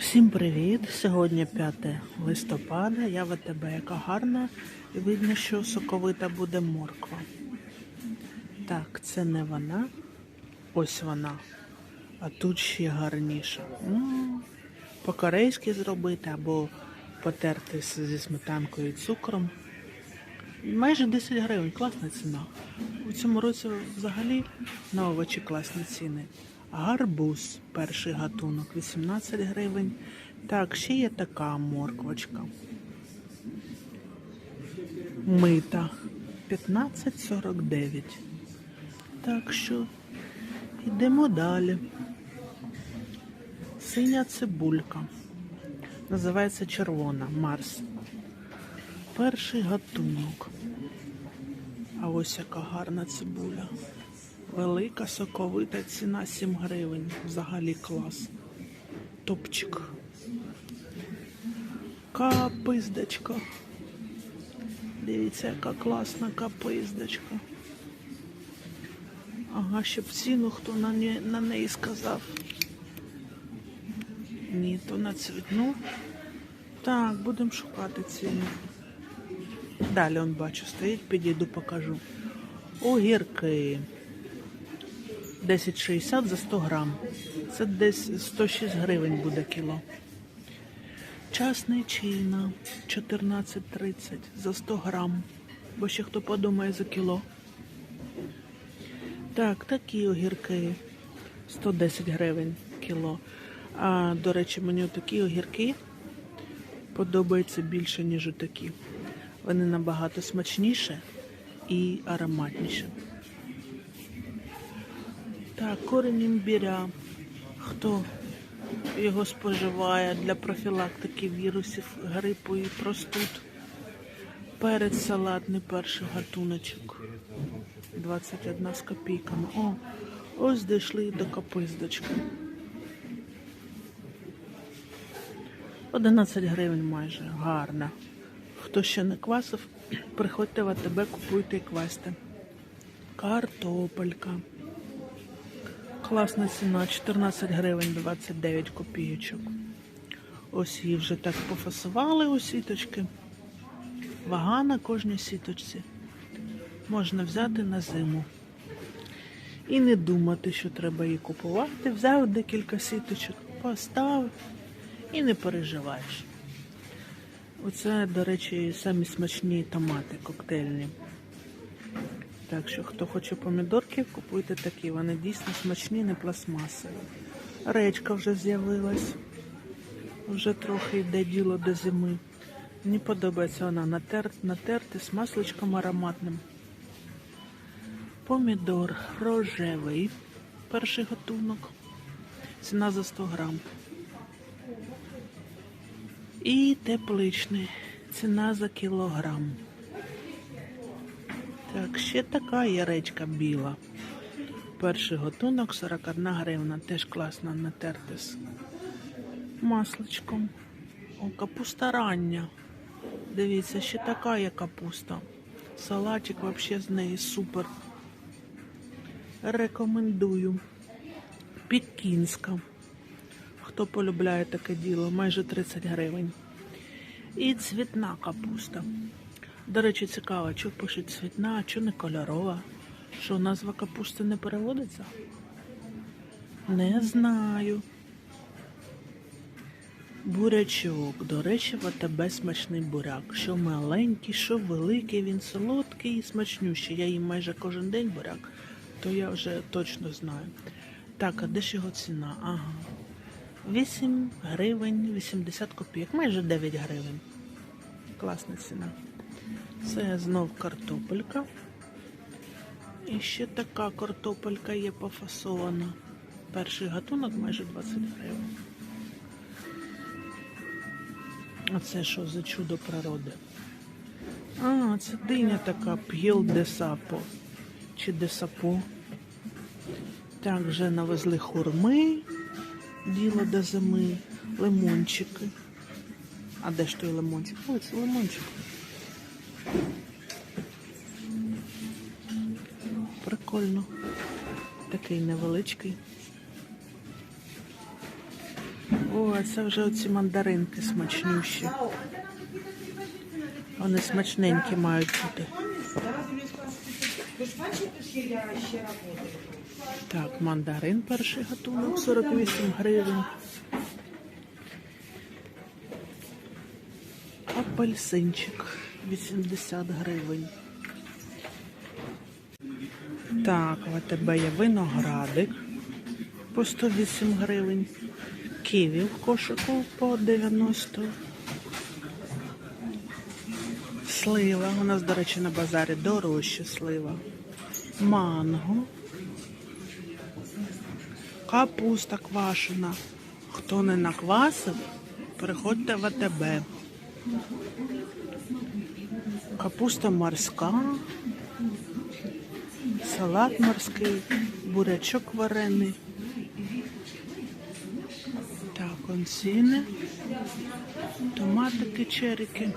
Всім привіт! Сьогодні 5 листопада. Я в АТБ, яка гарна. І видно, що соковита буде морква. Так, це не вона. Ось вона. А тут ще гарніша. По-корейськи зробити або потерти зі сметанкою і цукром. Майже 10 гривень, класна ціна. У цьому році взагалі на овочі класні ціни. Гарбуз, перший гатунок, 18 гривень. Так, ще є така морквочка. Мита 15,49. Так що йдемо далі. Синя цибулька. Називається червона Марс. Перший гатунок. А ось яка гарна цибуля. Велика соковита ціна 7 гривень. Взагалі клас. Топчик. Капиздочка. Дивіться, яка класна капиздочка. Ага, щоб ціну хто на, не, на неї сказав. Ні, то на цвітну. Так, будемо шукати ціну. Далі он бачу, стоїть, підійду, покажу. Огірки. 10,60 за 100 грам. Це десь 106 гривень буде кіло. Часничина 14,30 за 100 грам. Бо ще хто подумає за кіло. Так, такі огірки 110 гривень кіло. А, до речі, мені такі огірки подобаються більше, ніж такі. Вони набагато смачніше і ароматніше. Так, корінь імбіря. Хто його споживає для профілактики вірусів, грипу і простуд? Перець салатний перший гатуночок. 21 з копійками. О, ось дійшли до капиздочки. 11 гривень майже. Гарно. Хто ще не квасив, приходьте в АТБ, купуйте і квасьте. Картопелька. Класна ціна 14 гривень 29 копійочок. Ось її вже так пофасували у сіточки. Вага на кожній сіточці. Можна взяти на зиму. І не думати, що треба її купувати. Взяв декілька сіточок, поставив і не переживаєш. Оце, до речі, самі смачні томати коктейльні. Так що, хто хоче помідорки, купуйте такі. Вони дійсно смачні, не пластмасові. Речка вже з'явилась. Вже трохи йде діло до зими. Мені подобається вона натер, натерти з масличком ароматним. Помідор рожевий. Перший готунок. Ціна за 100 грам. І тепличний. Ціна за кілограм. Так, ще така є речка біла. Перший готунок 41 гривна. Теж класно натерти з масличком. О, капуста рання. Дивіться, ще така є капуста. Салатик взагалі з неї супер. Рекомендую. Пекінська. Хто полюбляє таке діло, майже 30 гривень. І цвітна капуста. До речі, цікаво, що пишуть цвітна, що не кольорова. Що назва капусти не переводиться? Не знаю. Бурячок. До речі, в АТБ смачний буряк. Що маленький, що великий, він солодкий і смачнющий. Я їм майже кожен день буряк, то я вже точно знаю. Так, а де ж його ціна? Ага. 8 гривень 80 копійок, майже 9 гривень. Класна ціна. Це знов картопелька. І ще така картопелька є пофасована. Перший гатунок майже 20 гривень. А це що за чудо природи? А, це диня така п'єл де сапо. Чи де сапо. Так, вже навезли хурми. Діло до зими. Лимончики. А де ж той лимончик? Ой, це лимончик. Прикольно. Такий невеличкий. О, а це вже оці мандаринки смачнющі. Вони смачненькі мають бути. Так, мандарин перший гатунок 48 гривень. Апельсинчик 80 гривень. Так, в АТБ є виноградик по 108 гривень. Ківі в кошику по 90. Слива. У нас, до речі, на базарі дорожча слива. Манго. Капуста квашена. Хто не наквасив, приходьте в АТБ. Капуста морська, салат морський, бурячок варений. Так, он ціни, томатики, черики.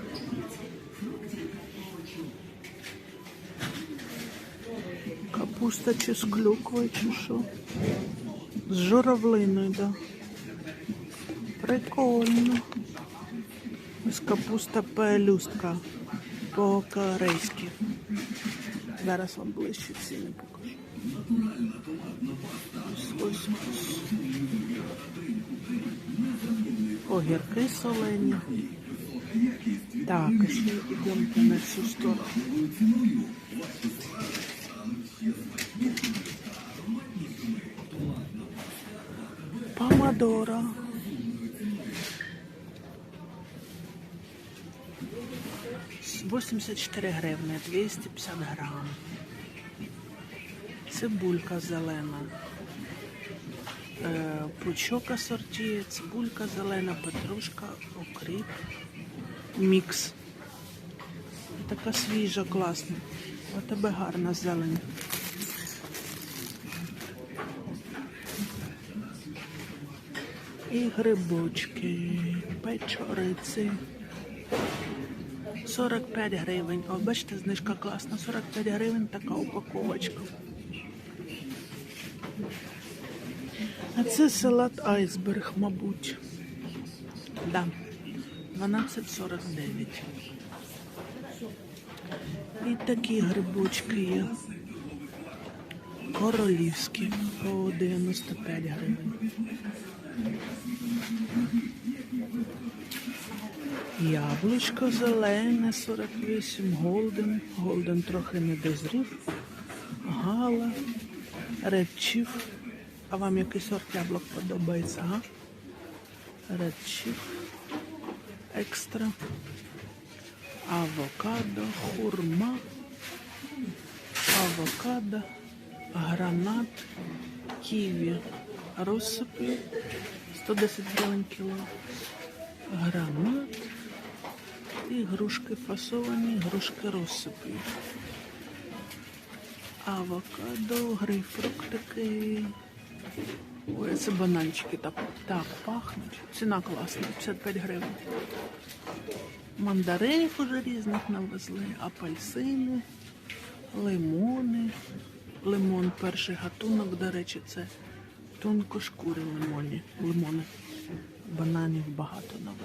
Капуста чи з клюквою, чи що? З журавлиною, да. Прикольно. Ось капуста пелюстка по-корейськи. Зараз вам ближче ціни покажу. Огірки солені. Так, ще йдемте на цю сторону. Помадора. 84 гривни, 250 грам. Цибулька зелена. Е, Пучок асорті, цибулька зелена, петрушка, окріп, мікс. Така свіжа, класна. У тебе гарна зелень. І грибочки, печориці. 45 гривень. О, бачите, знижка класна. 45 гривень така упаковочка. А це салат айсберг, мабуть. Да. 12,49. І такі грибочки є. Королівські по 95 гривень. Яблучко зелене 48, голден. Голден трохи не дозрів. Гала, редчів. А вам який сорт яблук подобається, га? Редчів. Екстра. Авокадо, хурма. Авокадо, гранат, ківі, розсипи 110 гривень кіло. Гранат і грушки фасовані, грушки розсипі. Авокадо, грейпфруктики. Ой, це бананчики так, так пахнуть. Ціна класна, 55 гривень. Мандаринів уже різних навезли, апельсини, лимони. Лимон перший гатунок, до речі, це тонкошкурі лимони. лимони. Бананів багато навезли.